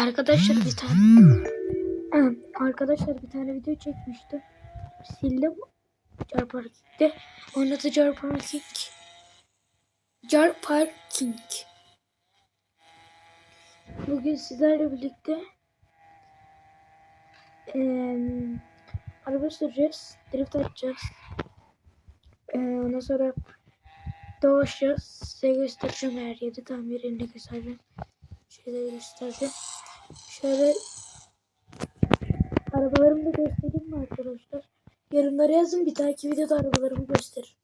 Arkadaşlar bir tane arkadaşlar bir tane video çekmiştim. Sildim. Car Parking'de. Onun adı Car Parking. Car Parking. Bugün sizlerle birlikte eee araba süreceğiz. Drift atacağız. Eee ondan sonra dolaşacağız. Size göstereceğim her yeri. Tam yerini göstereceğim. Şöyle göstereceğim. Şöyle arabalarımı da göstereyim mi arkadaşlar? Yorumlara yazın bir dahaki videoda arabalarımı göster.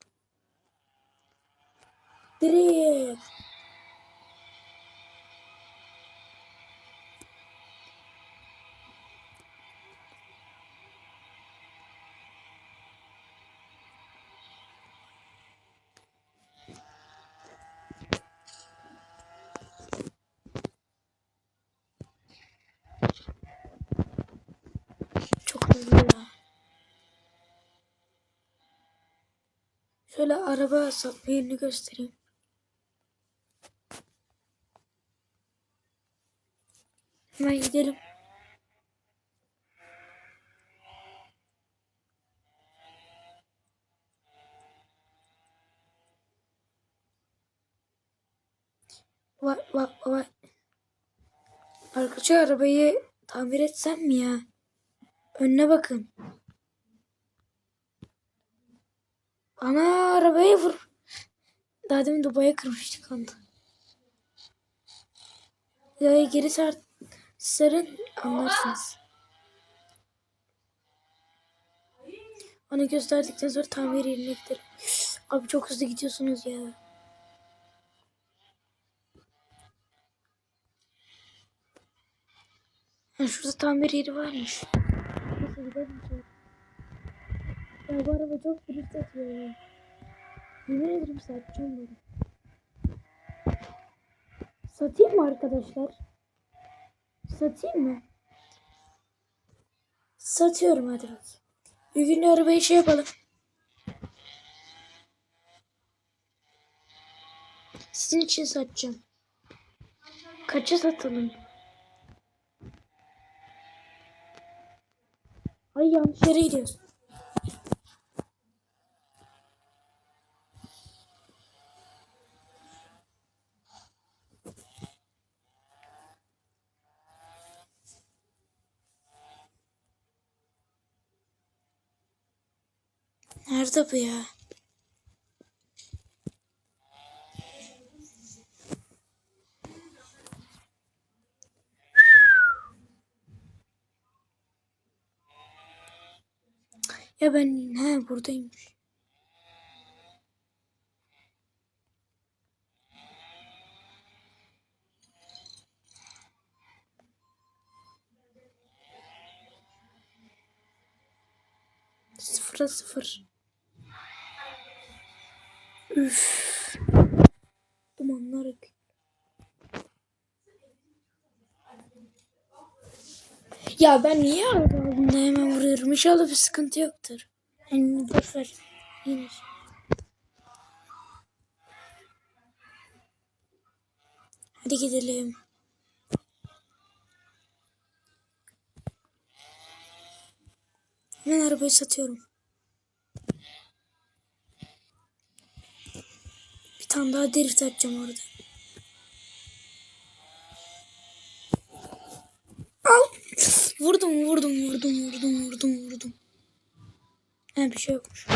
Drift. Çok hızlı ya. Şöyle araba satma yerini göstereyim. Hemen gidelim. Vay vay vay. Arkadaşlar arabayı tamir etsem mi ya? Önüne bakın. Ana arabayı vur. Daha demin Dubai'ye kırmıştık onu. Ya geri sar sarın anlarsınız. Onu gösterdikten sonra tamir yerine. Abi çok hızlı gidiyorsunuz ya. Ha, şurada tamir yeri varmış. Neyse gidelim şöyle. Ya bu araba çok drift atıyor ya. Yemin ederim satacağım bunu. Satayım mı arkadaşlar? Satayım mı? Satıyorum hadi bakayım. Bir gün arabayı şey yapalım. Sizin için satacağım. Kaça satalım? Ay yanlış yere gidiyoruz. Nerede bu ya? Ya ben he buradaymış. Sıfıra sıfır. Üf. Dumanlar. Ya ben niye araba aldığımda hemen vuruyorum? İnşallah bir sıkıntı yoktur. Yani boş. Yine. şey. Hadi gidelim. Hemen arabayı satıyorum. Daha drift atacağım orada. Al. Vurdum vurdum vurdum vurdum vurdum vurdum. Ha bir şey yokmuş.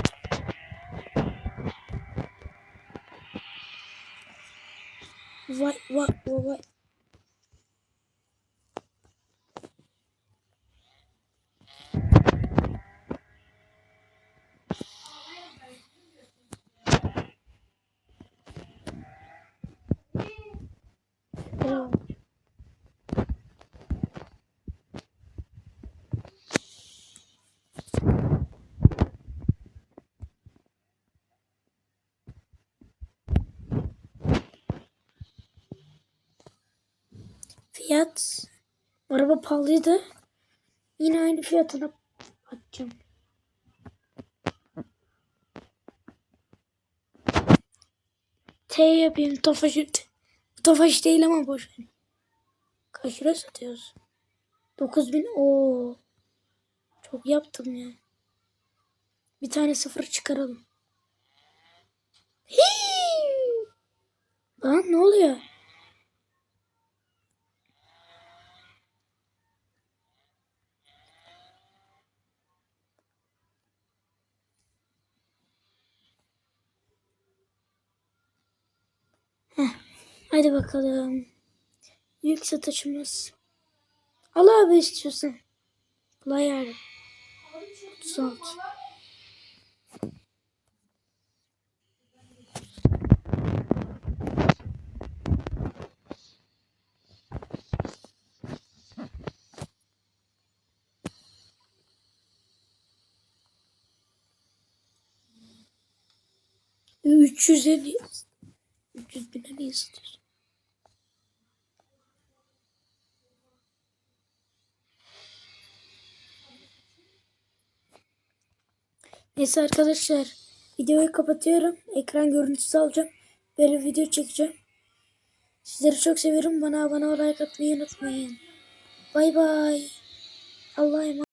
Vay vay vay vay. Fiyat araba pahalıydı. Yine aynı fiyatına atacağım. T yapayım Tofaş. Tofaş değil ama boş. Kaç lira satıyoruz? 9000 o Çok yaptım ya. Bir tane sıfır çıkaralım. Hii! Lan ne oluyor? Heh, hadi bakalım. İlk satışımız. Al abi istiyorsan. Kolay yani. 36. Üç yüz elli. Üç yüz bin liraya satıyorsun. Neyse arkadaşlar videoyu kapatıyorum. Ekran görüntüsü alacağım. Böyle video çekeceğim. Sizleri çok seviyorum. Bana abone olmayı like atmayı unutmayın. Bay bay. Allah'a emanet.